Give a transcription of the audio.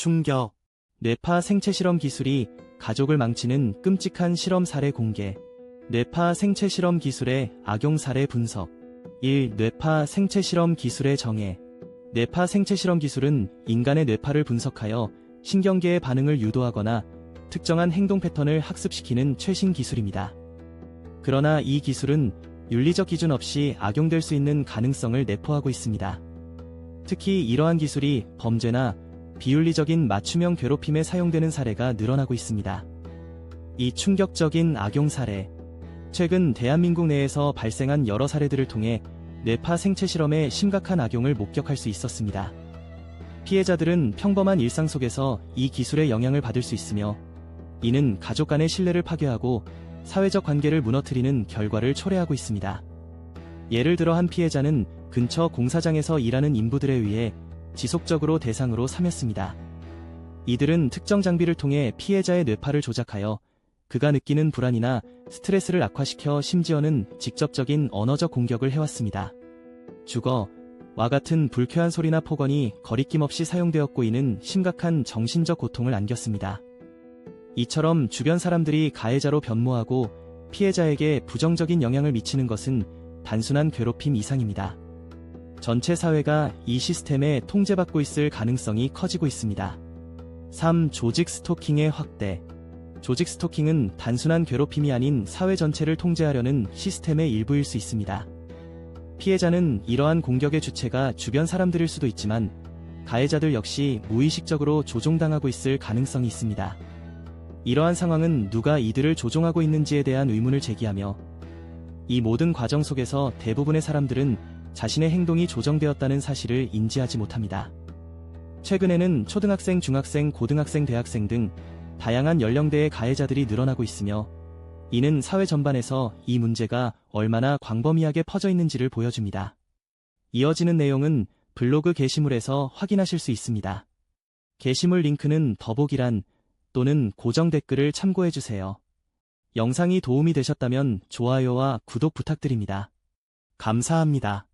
충격. 뇌파 생체 실험 기술이 가족을 망치는 끔찍한 실험 사례 공개. 뇌파 생체 실험 기술의 악용 사례 분석. 1. 뇌파 생체 실험 기술의 정의. 뇌파 생체 실험 기술은 인간의 뇌파를 분석하여 신경계의 반응을 유도하거나 특정한 행동 패턴을 학습시키는 최신 기술입니다. 그러나 이 기술은 윤리적 기준 없이 악용될 수 있는 가능성을 내포하고 있습니다. 특히 이러한 기술이 범죄나 비윤리적인 맞춤형 괴롭힘에 사용되는 사례가 늘어나고 있습니다. 이 충격적인 악용 사례. 최근 대한민국 내에서 발생한 여러 사례들을 통해 뇌파 생체 실험의 심각한 악용을 목격할 수 있었습니다. 피해자들은 평범한 일상 속에서 이 기술의 영향을 받을 수 있으며 이는 가족 간의 신뢰를 파괴하고 사회적 관계를 무너뜨리는 결과를 초래하고 있습니다. 예를 들어 한 피해자는 근처 공사장에서 일하는 인부들에 의해 지속적으로 대상으로 삼였습니다. 이들은 특정 장비를 통해 피해자의 뇌파를 조작하여 그가 느끼는 불안이나 스트레스를 악화시켜 심지어는 직접적인 언어적 공격을 해왔습니다. 주거, 와 같은 불쾌한 소리나 폭언이 거리낌 없이 사용되었고 이는 심각한 정신적 고통을 안겼습니다. 이처럼 주변 사람들이 가해자로 변모하고 피해자에게 부정적인 영향을 미치는 것은 단순한 괴롭힘 이상입니다. 전체 사회가 이 시스템에 통제받고 있을 가능성이 커지고 있습니다. 3. 조직 스토킹의 확대. 조직 스토킹은 단순한 괴롭힘이 아닌 사회 전체를 통제하려는 시스템의 일부일 수 있습니다. 피해자는 이러한 공격의 주체가 주변 사람들일 수도 있지만 가해자들 역시 무의식적으로 조종당하고 있을 가능성이 있습니다. 이러한 상황은 누가 이들을 조종하고 있는지에 대한 의문을 제기하며 이 모든 과정 속에서 대부분의 사람들은 자신의 행동이 조정되었다는 사실을 인지하지 못합니다. 최근에는 초등학생, 중학생, 고등학생, 대학생 등 다양한 연령대의 가해자들이 늘어나고 있으며 이는 사회 전반에서 이 문제가 얼마나 광범위하게 퍼져 있는지를 보여줍니다. 이어지는 내용은 블로그 게시물에서 확인하실 수 있습니다. 게시물 링크는 더보기란 또는 고정 댓글을 참고해주세요. 영상이 도움이 되셨다면 좋아요와 구독 부탁드립니다. 감사합니다.